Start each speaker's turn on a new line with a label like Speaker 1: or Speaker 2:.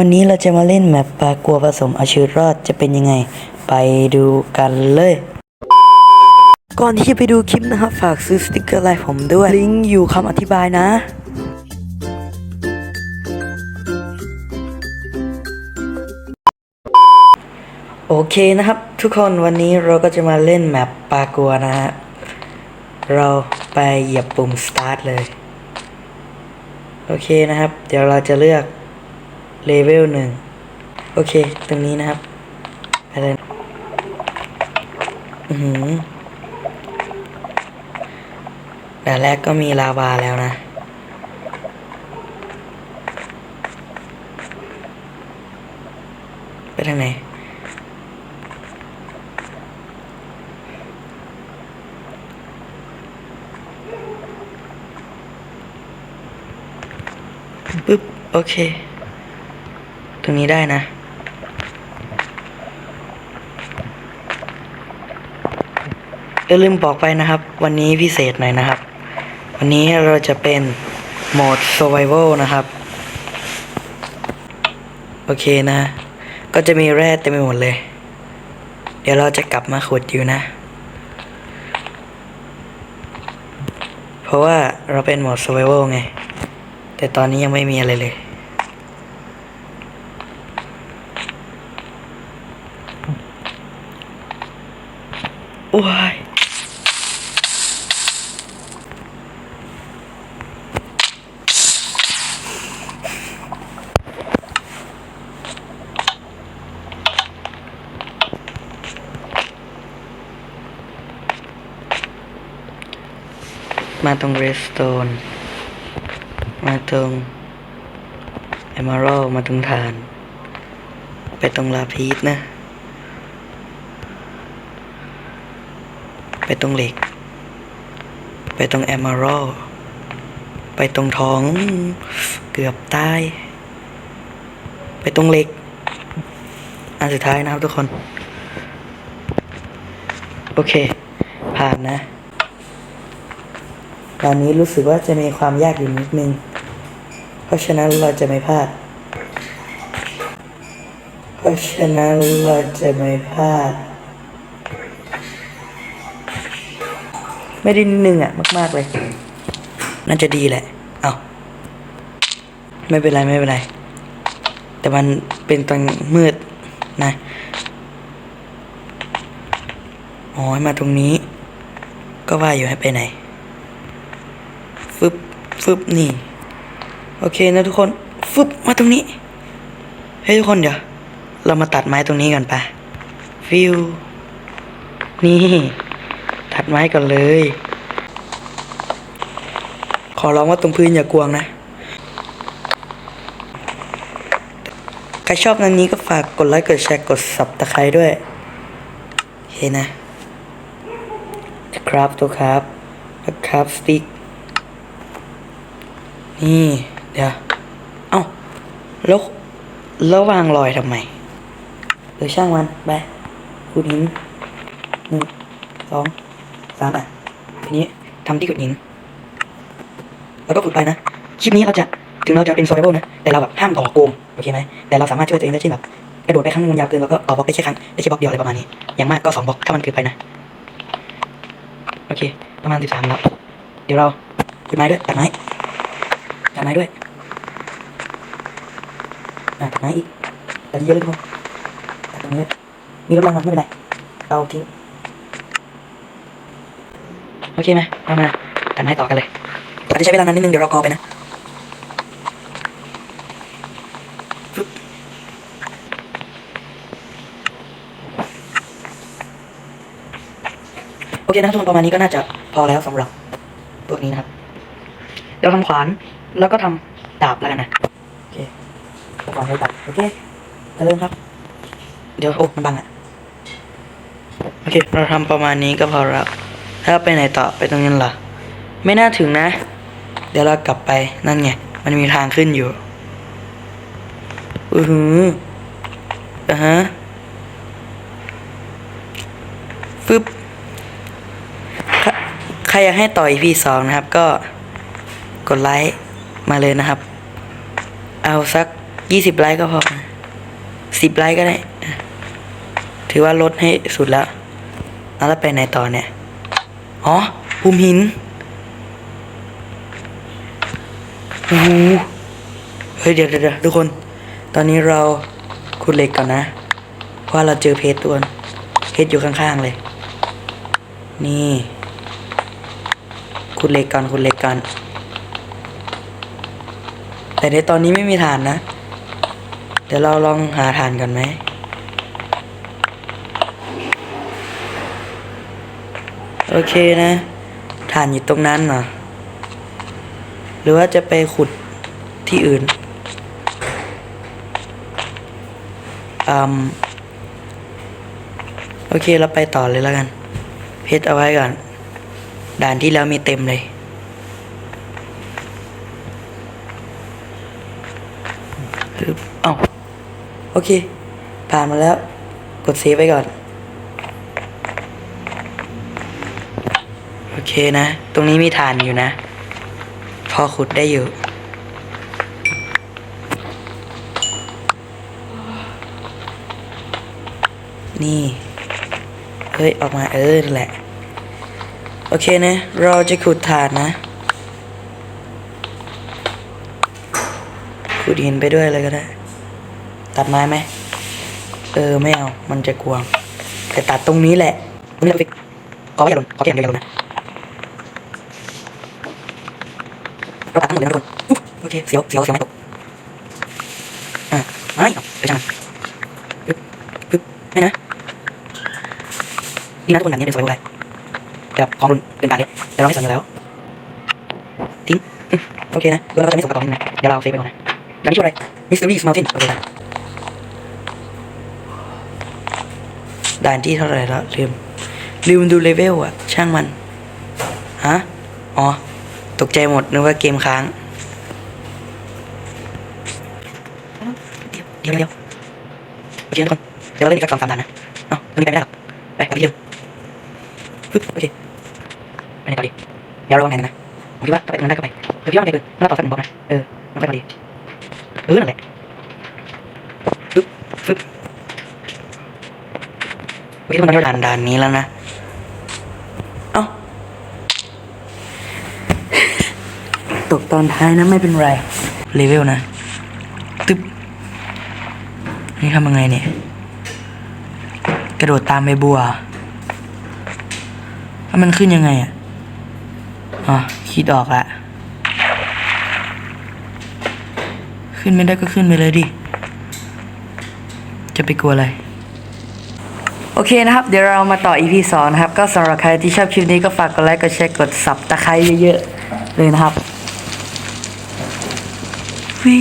Speaker 1: วันนี้เราจะมาเล่นแมปปลากัวผสมเอาชีวิตรอดจะเป็นยังไง ไปดูกันเลย ก่อนที่จะไปดูคลิปนะครับ ฝากซื้อสติกเกอร์ไลน์ผมด้วย ลิงก์อยู่คำอธิบายนะโอเคนะครับทุกคนวันนี้เราก็จะมาเล่นแมปปากัวนะฮะ เราไปเหยียบปุ่ม start เลย โอเคนะครับ เดี๋ยวเราจะเลือก เลเวลหนึ่งโอเค ตรงนี้นะครับไปเลยอือหือด่านแรกก็มีลาวาแล้วนะ ไปทางไหนปึ๊บ โอเค รงนี้ได้นะอย่าลืมบอกไปนะครับ วันนี้พิเศษหน่อยนะครับ วันนี้เราจะเป็นโหมด survival นะครับ โอเคนะ ก็จะมีแร่เต็มไปหมดเลย เดี๋ยวเราจะกลับมาขุดอยู่นะ เพราะว่าเราเป็นโหมด survival ไง แต่ตอนนี้ยังไม่มีอะไรเลย ว้ยมาตรงเรสโตน มาตรงเอม r ร l มาตรงฐาน ไปตรงลาพีสนะ ไปตรงเหล็ก ไปตรงเอม r ร l ไปตรงท้อง เกือบตาย ไปตรงเหล็ก อันสุดท้ายนะครับทุกคน โอเค ผ่านนะตอนนี้รู้สึกว่าจะมีความยากอยู่นิดนึง เพราะฉะนั้นเราจะไม่พลาด เพราะฉะนั้นเราจะไม่พลาด ไม่ได้นิดนึงอะมากๆเลย น่าจะดีแหละ เอาไม่เป็นไรไม่เป็นไร แต่มันเป็นตอนมืดนะอ๋อมาตรงนี้ ก็ว่าอยู่ให้ไปไหน ฟึบฟึบนี่ โอเคนะทุกคน ฟึบมาตรงนี้ เฮ้ยทุกคนเดี๋ยว เรามาตัดไม้ตรงนี้กันปะฟิวนี่ ตัดไม้ก่อนเลย ขอร้องว่าตรงพื้นอย่ากวงนะ ใครชอบนั้นนี้ก็ฝากกดไลค์กดแชร์กดสับตะไคร้ด้วยโอเคนะ ครับตัวครับครับสติ๊ก นี่ เดี๋ยว เอ้า แล้วแล้ววางรอยทำไมเออช่างมัน ไปขุดหินหนึ่งสอง สามอะทีนี้ทำที่ขุดหิน แล้วก็ขุดไปนะ คลิปนี้เราจะถึงเราจะเป็นโซเ v เ l นะ แต่เราแบบห้ามต่อโกงโอเคไหมแต่เราสามารถช่วยตัวเองได้เช่นแบบกระโดดไปครั้งนึงมันยาวเกินเราก็ต่อบล็อกได้แค่ครั้งได้แค่บล็อกเดียวอะไรประมาณนี้ อย่างมากก็สองบล็อกถ้ามันเกินไปนะ โอเค ประมาณสิบสามแล้ว เดี๋ยวเราขุดไม้ด้วยตัดไม้ตัดไม้ด้วยอะตัดไม้อีกตัดเยอะเลยทุกคนตัดตรงนี้มีรถรางไม่เป็นไรเราทิ้ง โอเคไหมเอามาตัดไม้ต่อกันเลยอาจจะใช้เวลานานนิดนึงเดี๋ยวเรากอไปนะโอเคนะทุกคนประมาณนี้ก็น่าจะพอแล้วสำหรับพวกนี้นะครับ เดี๋ยวทำขวานแล้วก็ทำดาบแล้วกันนะโอเคขวานเลยดาบโอเคจะเริ่มครับ เดี๋ยวโอ้มันบังอะโอเคเราทำประมาณนี้ก็พอแล้ว ถ้าไปไหนต่อไปตรงนั้นล่ะไม่น่าถึงนะ เดี๋ยวเรากลับไปนั่นไง มันมีทางขึ้นอยู่ อือหืออะฮะฟึบใครอยากให้ต่อ EP สองนะครับ ก็กดไลค์มาเลยนะครับ เอาสักยี่สิบไลค์ก็พอสิบไลค์ก็ได้ ถือว่าลดให้สุดแล้ว แล้วไปไหนต่อเนี่ย อ๋อภูมิหินโอ้โหเฮ้ยเดี๋ยวเดี๋ยวเดี๋ยวทุกคน ตอนนี้เราขุดเหล็กก่อนนะเพราะว่าเราเจอเพชรตัวนเพชรอยู่ข้างๆเลย นี่ขุดเหล็กก่อนขุดเหล็กก่อนแต่ในตอนนี้ไม่มีฐานนะ เดี๋ยวเราลองหาฐานกันไหม โอเคนะฐานอยู่ตรงนั้นเหรอ หรือว่าจะไปขุดที่อื่นอืมโอเคเราไปต่อเลยแล้วกัน เพชรเอาไว้ก่อน ด่านที่แล้วมีเต็มเลยเอ้าโอเค ผ่านมาแล้ว กดเซฟไว้ก่อน เคนะ ตรงนี้มีฐานอยู่นะ พอขุดได้อยู่ นี่ เฮ้ย ออกมาเออแหละ โอเคนะ เราจะขุดฐานนะ ขุดหินไปด้วยเลยก็ได้ ตัดไม้ไหม เออ ไม่เอา มันจะกวางแต่ตัดตรงนี้แหละตรงนี้เราฟิกขออย่าลงขอแค่อย่างเดียวอย่าลงนะเราตัดทั้งหมดเลยนะทุกคนโอเคเสียวเสียวเสียวไม่ตกอะไม่เอาไปช่างมันปึ๊บปึ๊บไม่นะนี่นะทุกคนแบบนี้เป็นสวยเลยแบบของรุนเป็นการเนี้ยแต่เราไม่สนอยู่แล้วทิ้งโอเคนะเราจะไม่สนกับตรงนี้นะเดี๋ยวเราเซฟไปก่อนนะอย่างที่ชื่ออะไร Mystery Mountain โอเคนะด่านที่เท่าไหร่แล้วลืมลืมดูเลเวลอะช่างมันฮะอ๋อ ตกใจหมดนึกว่าเกมค้างเดี๋ยวเดี๋ยวเดี๋ยวโอเคทุกคนเดี๋ยวเราเล่นอีกสักสองสามด่านนะเอ้าตรงนี้ไปไม่ได้หรอกไปไปที่เดิมปึ๊บโอเคไปไหนต่อดีเดี๋ยวเราลองแข่งกันนะผมคิดว่าถ้าไปตรงนั้นได้ก็ไปเดี๋ยวพี่ว่ามันไกลเกินน่าต่อสักหนึ่งบล็อกนะเออมันไปพอดีเออนั่นแหละปึ๊บปึ๊บโอเคทุกคนตอนนี้เราด่านด่านนี้แล้วนะ ตกตอนท้ายนะไม่เป็นไร เลเวลนะ ตึ๊บ นี่ทำยังไงเนี่ย กระโดดตามใบบัวแล้วมันขึ้นยังไงอะ อ๋อ คิดออกละ ขึ้นไม่ได้ก็ขึ้นไปเลยดิ จะไปกลัวอะไรโอเคนะครับ เดี๋ยวเรามาต่อ EP 2 นะครับ ก็สำหรับใครที่ชอบคลิปนี้ก็ฝากกดไลค์ กดแชร์ กดสับตะไคร้เยอะๆ เลยนะครับ วิ